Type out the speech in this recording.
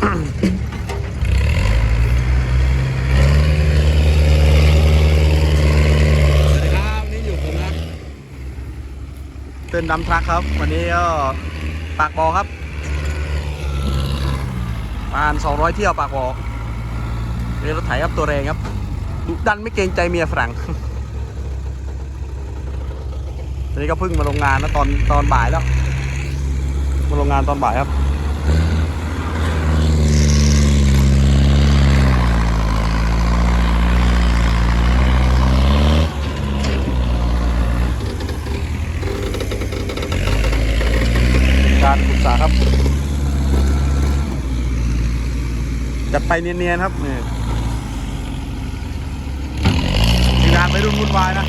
สวัสดีครับ วันนี่อยู่ผมนะเต้นดำทรัคครับ วันนี้ก็ปากบอครับประมาณ200 เที่ยวปากบอเรียรถไถครับตัวแรงครับดุดันไม่เกรงใจเมียฝรั่งวันนี้ก็เพิ่งมาลงงานนะตอนตอนบ่ายแล้ว มาลงงานตอนบ่ายครับ การปรึกษาครับจัดไปเนียนๆครับนี่ยงานไปรุ่นวุ่นวายนะ